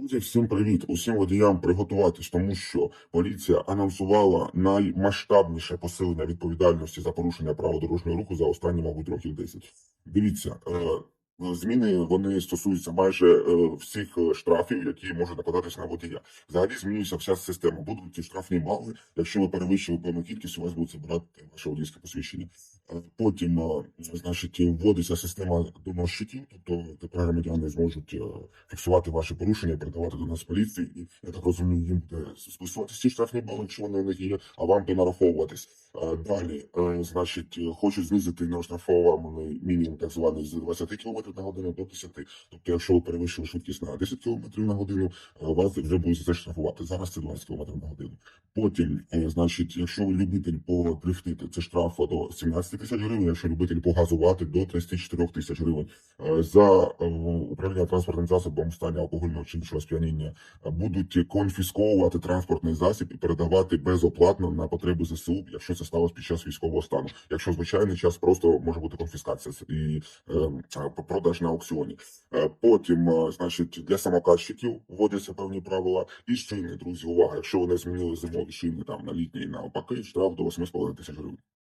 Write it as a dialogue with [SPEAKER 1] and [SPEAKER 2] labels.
[SPEAKER 1] Друзі, всім привіт! Усім водіям приготуватись, тому що поліція анонсувала наймасштабніше посилення відповідальності за порушення правил дорожнього руху за останні, мабуть, років 10. Дивіться, е, зміни вони стосуються майже е, всіх е, штрафів, які можуть накладатись на водія. Взагалі змінюється вся система. Будуть ці штрафні бали. Якщо ви перевищили певну кількість, у вас будуть забирати ваше водійське посвідчення. Потім, е, значить, вводиться система доносчиків, тобто тепер громадяни зможуть е, фіксувати ваші порушення, передавати до нас поліції. І я так розумію, їм буде списуватися ці штрафні бали, якщо вони у них є, а вам то нараховуватись. Е, Далі, значить, хочуть знизити неоштрафований мінімум так званий з 20 км на годину до 10. Тобто, якщо ви перевищили швидкість на 10 км на годину, вас вже будуть за це штрафувати. Зараз це 20 км на годину. Потім, значить, якщо ви любитель подрифтити, це штраф до 17 тисяч гривень, якщо любитель погазувати до 34 тисяч гривень. Е, За е, управління транспортним засобом в стані алкогольного чи іншого сп'яніння е, будуть конфісковувати транспортний засіб і передавати безоплатно на потреби ЗСУ, якщо це сталося під час військового стану. Якщо звичайний час просто може бути конфіскація і продаж на аукціоні. Потім, значить, для самокатчиків вводяться певні правила і шини, друзі. Увага, якщо вони змінили зимові шини там на літні і навпаки, штраф до 8,5 тисяч гривень.